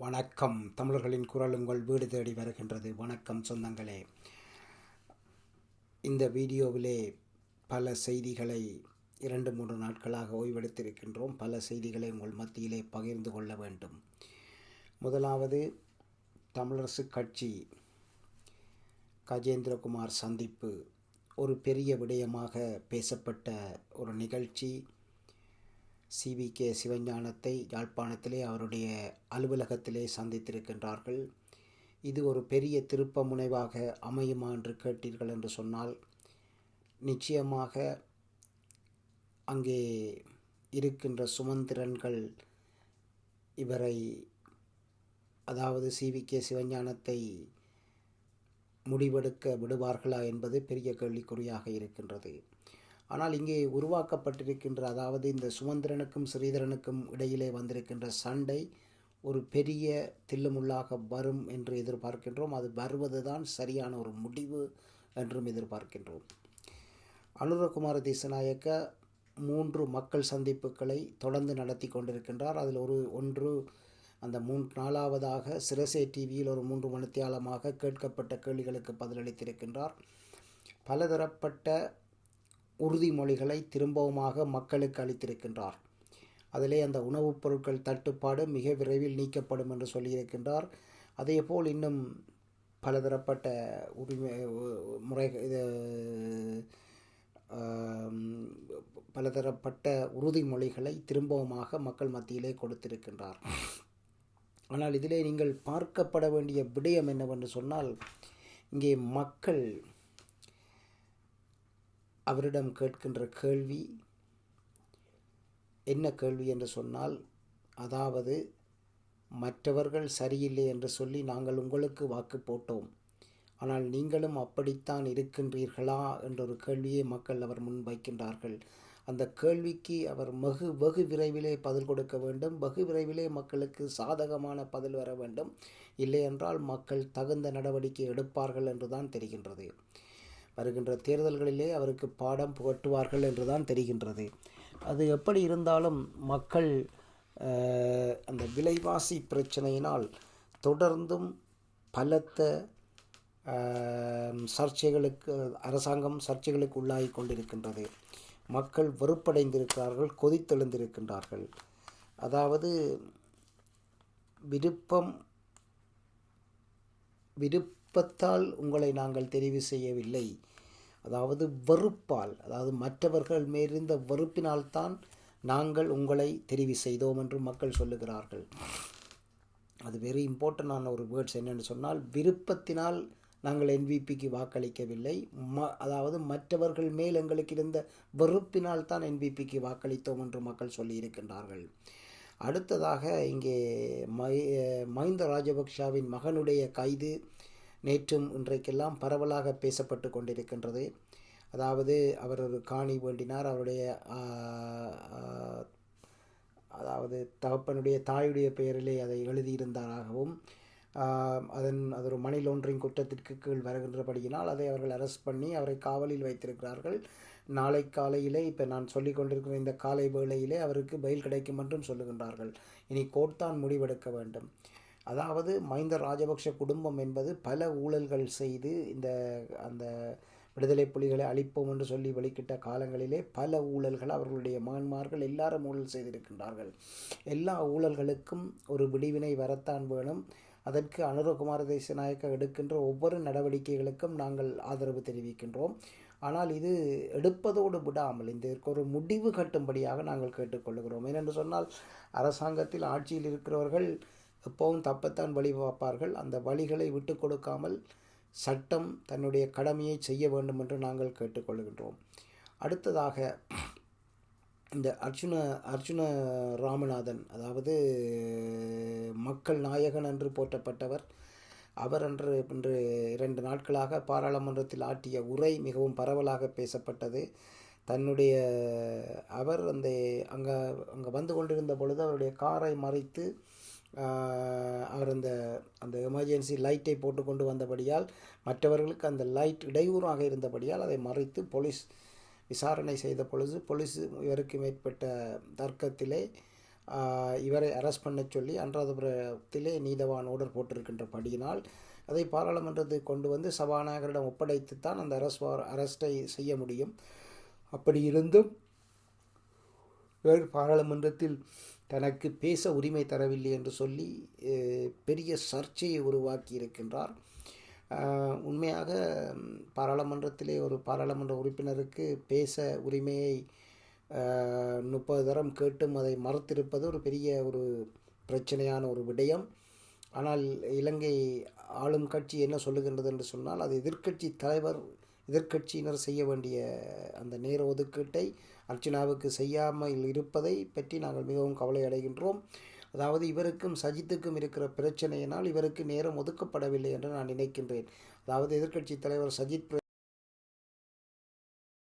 வணக்கம். தமிழர்களின் குரல் உங்கள் வீடு தேடி வருகின்றது. வணக்கம் சொந்தங்களே. இந்த வீடியோவிலே பல செய்திகளை இரண்டு மூன்று நாட்களாக ஓய்வெடுத்திருக்கின்றோம். பல செய்திகளை உங்கள் மத்தியிலே பகிர்ந்து கொள்ள வேண்டும். முதலாவது தமிழரசு கட்சி கஜேந்திரகுமார் சந்திப்பு ஒரு பெரிய விடயமாக பேசப்பட்ட ஒரு நிகழ்ச்சி. சிவி கே சிவஞானத்தை யாழ்ப்பாணத்திலே அவருடைய அலுவலகத்திலே சந்தித்திருக்கின்றார்கள். இது ஒரு பெரிய திருப்ப முனைவாக அமையுமா என்று கேட்டீர்கள் என்று சொன்னால் நிச்சயமாக அங்கே இருக்கின்ற சுமந்திரன்கள் இவரை அதாவது சிவி கே சிவஞானத்தை முடிவெடுக்க விடுவார்களா என்பது பெரிய கேள்விக்குறியாக இருக்கின்றது. ஆனால் இங்கே உருவாக்கப்பட்டிருக்கின்ற அதாவது இந்த சுமந்திரனுக்கும் ஸ்ரீதரனுக்கும் இடையிலே வந்திருக்கின்ற சண்டை ஒரு பெரிய தில்லுமுள்ளாக வரும் என்று எதிர்பார்க்கின்றோம். அது வருவதுதான் சரியான ஒரு முடிவு என்றும் எதிர்பார்க்கின்றோம். அனுரகுமார தேசநாயக்க மூன்று மக்கள் சந்திப்புகளை தொடர்ந்து நடத்தி கொண்டிருக்கின்றார். அதில் ஒரு ஒன்று அந்த மூன் நாலாவதாக சிரசே டிவியில் ஒரு மூன்று மணித்தியாலமாக கேட்கப்பட்ட கேள்விகளுக்கு பதிலளித்திருக்கின்றார். பலதரப்பட்ட உறுதிமொழிகளை திரும்பவுமாக மக்களுக்கு அளித்திருக்கின்றார். அதிலே அந்த உணவுப் பொருட்கள் தட்டுப்பாடு மிக விரைவில் நீக்கப்படும் என்று சொல்லியிருக்கின்றார். அதேபோல் இன்னும் பலதரப்பட்ட உரிமை முறை இது பலதரப்பட்ட உறுதிமொழிகளை திரும்பவுமாக மக்கள் மத்தியிலே கொடுத்திருக்கின்றார். ஆனால் இதிலே நீங்கள் பார்க்கப்பட வேண்டிய விடயம் என்னவென்று சொன்னால் இங்கே மக்கள் அவரிடம் கேட்கின்ற கேள்வி என்ன கேள்வி என்று சொன்னால் அதாவது மற்றவர்கள் சரியில்லை என்று சொல்லி நாங்கள் உங்களுக்கு வாக்கு போட்டோம். ஆனால் நீங்களும் அப்படித்தான் இருக்கின்றீர்களா என்ற ஒரு கேள்வியை மக்கள் அவர் முன்வைக்கின்றார்கள் அந்த கேள்விக்கு அவர் வெகு வெகு விரைவிலே பதில் கொடுக்க வேண்டும். வெகு விரைவிலே மக்களுக்கு சாதகமான பதில் வர வேண்டும். இல்லையென்றால் மக்கள் தகுந்த நடவடிக்கை எடுப்பார்கள் என்றுதான் தெரிகின்றது. வருகின்ற தேர்தல்களிலே அவருக்கு பாடம் புகட்டுவார்கள் என்றுதான் தெரிகின்றது. அது எப்படி இருந்தாலும் மக்கள் அந்த விலைவாசி பிரச்சனையினால் தொடர்ந்தும் பலத்த சர்ச்சைகளுக்கு அரசாங்கம் சர்ச்சைகளுக்கு உள்ளாகி கொண்டிருக்கின்றது. மக்கள் வெறுப்படைந்திருக்கிறார்கள் கொதித்தெழுந்திருக்கின்றார்கள். அதாவது விருப்பம் விருப்பத்தால் உங்களை நாங்கள் தெரிவு செய்யவில்லை. அதாவது வெறுப்பால் அதாவது மற்றவர்கள் மேலிருந்த வெறுப்பினால்தான் நாங்கள் உங்களை தெரிவு செய்தோம் என்று மக்கள் சொல்லுகிறார்கள். அது வெரி இம்பார்ட்டண்டான ஒரு வேர்ட்ஸ் என்னென்னு சொன்னால் விருப்பத்தினால் நாங்கள் என்பிபிக்கு வாக்களிக்கவில்லை. ம அதாவது மற்றவர்கள் மேல் எங்களுக்கு இருந்த வெறுப்பினால் தான் என்பிபிக்கு வாக்களித்தோம் என்று மக்கள் சொல்லியிருக்கின்றார்கள் அடுத்ததாக இங்கே மை மஹிந்த ராஜபக்ஷாவின் மகனுடைய கைது நேற்றும் இன்றைக்கெல்லாம் பரவலாக பேசப்பட்டு கொண்டிருக்கின்றது. அதாவது அவர் ஒரு காணி வேண்டினார். அவருடைய அதாவது தகப்பனுடைய தாயுடைய பெயரிலே அதை எழுதியிருந்தாராகவும் அதன் அது ஒரு மணி லோண்டரிங் குற்றத்திற்கு கீழ் வருகின்றபடியினால் அதை அவர்கள் அரெஸ்ட் பண்ணி அவரை காவலில் வைத்திருக்கிறார்கள். நாளை காலையிலே இப்போ நான் சொல்லி கொண்டிருக்கிற இந்த காலை வேளையிலே அவருக்கு பயில் கிடைக்கும் என்றும் சொல்லுகின்றார்கள். இனி கோர்ட் தான் முடிவெடுக்க வேண்டும். அதாவது மஹிந்த ராஜபக்ஷ குடும்பம் என்பது பல ஊழல்கள் செய்து இந்த அந்த விடுதலை புலிகளை அழிப்போம் என்று சொல்லி வெளிக்கிட்ட காலங்களிலே பல ஊழல்கள் அவர்களுடைய மகன்மார்கள் எல்லாரும் ஊழல் செய்திருக்கின்றார்கள். எல்லா ஊழல்களுக்கும் ஒரு விடிவினை வரத்தான் வேணும். அதற்கு அனுரகுமார தேசநாயக்க எடுக்கின்ற ஒவ்வொரு நடவடிக்கைகளுக்கும் நாங்கள் ஆதரவு தெரிவிக்கின்றோம். ஆனால் இது எடுப்பதோடு விடாமல் இந்த ஒரு முடிவு கட்டும்படியாக நாங்கள் கேட்டுக்கொள்கிறோம் ஏனென்று சொன்னால் அரசாங்கத்தில் ஆட்சியில் இருக்கிறவர்கள் எப்போவும் தப்பத்தான் வழி பார்ப்பார்கள். அந்த வழிகளை விட்டு கொடுக்காமல் சட்டம் தன்னுடைய கடமையை செய்ய வேண்டும் என்று நாங்கள் கேட்டுக்கொள்கின்றோம். அடுத்ததாக இந்த அர்ஜுன அர்ஜுன ராமநாதன் அதாவது மக்கள் நாயகன் என்று போற்றப்பட்டவர் அவர் அன்று இன்று இரண்டு நாட்களாக பாராளுமன்றத்தில் ஆற்றிய உரை மிகவும் பரவலாக பேசப்பட்டது. தன்னுடைய அவர் அந்த அங்கே அங்கே வந்து கொண்டிருந்த பொழுது அவருடைய காரை மறைத்து அவர் அந்த அந்த எமர்ஜென்சி லைட்டை போட்டு கொண்டு வந்தபடியால் மற்றவர்களுக்கு அந்த லைட் இடையூறாக இருந்தபடியால் அதை மறைத்து போலீஸ் விசாரணை செய்த பொழுது போலீஸ் இவருக்கு மேற்பட்ட தர்க்கத்திலே இவரை அரெஸ்ட் பண்ண சொல்லி அன்றாதபுரத்திலே நீதவான் ஆர்டர் போட்டிருக்கின்றபடியினால் அதை பாராளுமன்றத்துக்கு கொண்டு வந்து சபாநாயகரிடம் ஒப்படைத்து தான் அந்த அரஸ்ட் அரெஸ்டை செய்ய முடியும். அப்படி இருந்தும் இவர் பாராளுமன்றத்தில் தனக்கு பேச உரிமை தரவில்லை என்று சொல்லி பெரிய சர்ச்சையை உருவாக்கி இருக்கின்றார். உண்மையாக பாராளுமன்றத்திலே ஒரு பாராளுமன்ற உறுப்பினருக்கு பேச உரிமையை முப்பது தரம் கேட்டும் அதை மறுத்திருப்பது ஒரு பெரிய ஒரு பிரச்சனையான ஒரு விடயம். ஆனால் இலங்கை ஆளும் கட்சி என்ன சொல்லுகின்றது என்று சொன்னால் அது எதிர்க்கட்சி தலைவர் எதிர்க்கட்சியினர் செய்ய வேண்டிய அந்த நேர ஒதுக்கீட்டை அர்ச்சனாவுக்கு செய்யாமல் இருப்பதை பற்றி நாங்கள் மிகவும் கவலை அடைகின்றோம். அதாவது இவருக்கும் சஜித்துக்கும் இருக்கிற பிரச்சனையினால் இவருக்கு நேரம் ஒதுக்கப்படவில்லை என்று நான் நினைக்கின்றேன். அதாவது எதிர்க்கட்சி தலைவர் சஜித்